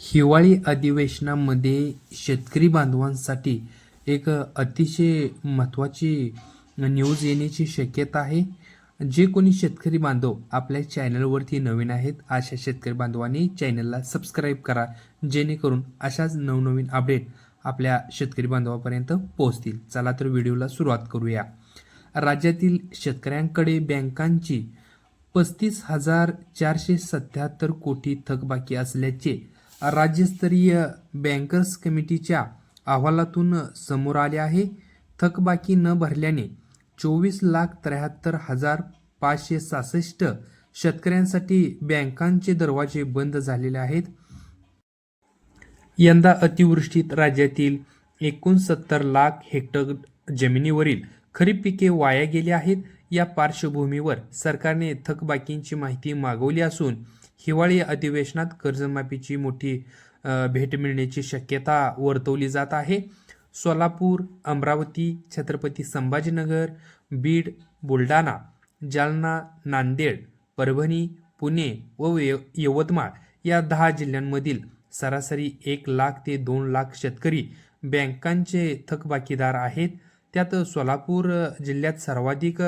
हिवाळी अधिवेशनामध्ये शेतकरी बांधवांसाठी एक अतिशय महत्त्वाची न्यूज येण्याची शक्यता आहे. जे कोणी शेतकरी बांधव आपल्या चॅनलवरती नवीन आहेत अशा शेतकरी बांधवांनी चॅनलला सबस्क्राईब करा जेणेकरून अशाच नवनवीन अपडेट आपल्या शेतकरी बांधवापर्यंत पोहोचतील. चला तर व्हिडिओला सुरुवात करूया. राज्यातील शेतकऱ्यांकडे बँकांची पस्तीस हजार चारशे सत्याहत्तर कोटी थकबाकी असल्याचे राज्यस्तरीय बँकर्स कमिटीच्या अहवालातून समोर आले आहे. थकबाकी न भरल्याने चोवीस लाख त्र्याहत्तर हजार पाचशे सहासष्ट शेतकऱ्यांसाठी बँकांचे दरवाजे बंद झालेले आहेत. यंदा अतिवृष्टीत राज्यातील एकोणसत्तर लाख हेक्टर जमिनीवरील खरीप पिके वाया गेली आहेत. या पार्श्वभूमीवर सरकारने थकबाकींची माहिती मागवली असून हिवाळी अधिवेशनात कर्जमाफीची मोठी भेट मिळण्याची शक्यता वर्तवली जात आहे. सोलापूर अमरावती छत्रपती संभाजीनगर बीड बुलढाणा जालना नांदेड परभणी पुणे व य- यवतमाळ या दहा जिल्ह्यांमधील सरासरी एक लाख ते दोन लाख शेतकरी बँकांचे थकबाकीदार आहेत. त्यात सोलापूर जिल्ह्यात सर्वाधिक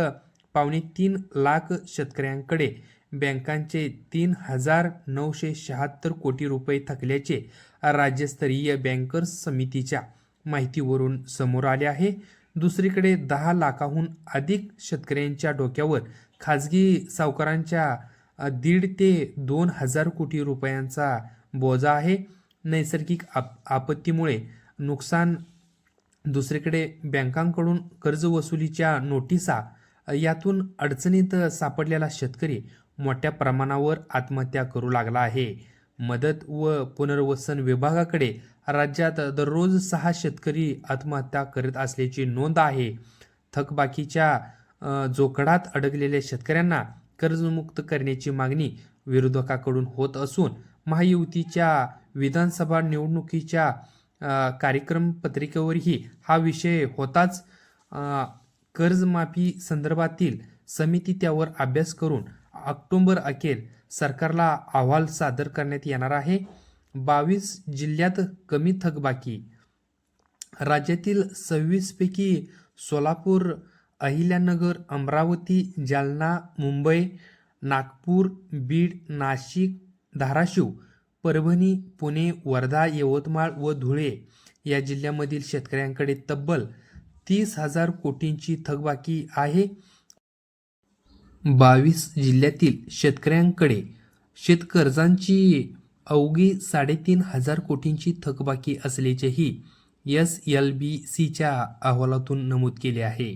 पावणे तीन लाख शेतकऱ्यांकडे बँकांचे तीन हजार नऊशे शहात्तर कोटी रुपये थकल्याचे राज्यस्तरीय बँकर्स समितीच्या माहितीवरून समोर आले आहे. दुसरीकडे दहा लाखाहून अधिक शेतकऱ्यांच्या डोक्यावर खाजगी सावकारांच्या दीड ते दोन हजार कोटी रुपयांचा बोजा आहे. नैसर्गिक आप आपत्तीमुळे नुकसान. दुसरीकडे बँकांकडून कर्ज वसुलीच्या नोटिसा यातून अडचणीत सापडलेला शेतकरी मोठ्या प्रमाणावर आत्महत्या करू लागला आहे. मदत व पुनर्वसन विभागाकडे राज्यात दररोज सहा शेतकरी आत्महत्या करीत असल्याची नोंद आहे. थकबाकीच्या जोखडात अडकलेल्या शेतकऱ्यांना कर्जमुक्त करण्याची मागणी विरोधकाकडून होत असून महायुतीच्या विधानसभा निवडणुकीच्या कार्यक्रम पत्रिकेवरही हा विषय होताच. कर्जमाफी संदर्भातील समिती त्यावर अभ्यास करून ऑक्टोंबर अखेर सरकारला अहवाल सादर करण्यात येणार आहे. बावीस जिल्ह्यात कमी थकबाकी राज्यातील सव्वीसपैकी सोलापूर अहिल्यानगर अमरावती जालना मुंबई नागपूर बीड नाशिक धाराशिव परभणी पुणे वर्धा यवतमाळ व धुळे या जिल्ह्यामधील शेतकऱ्यांकडे तब्बल तीस हजार कोटींची थकबाकी आहे. बावीस जिल्ह्यातील शेतकऱ्यांकडे शेतकर्जांची अवघी साडेतीन हजार कोटींची थकबाकी असल्याचेही एस एल बी सीच्या अहवालातून नमूद केले आहे.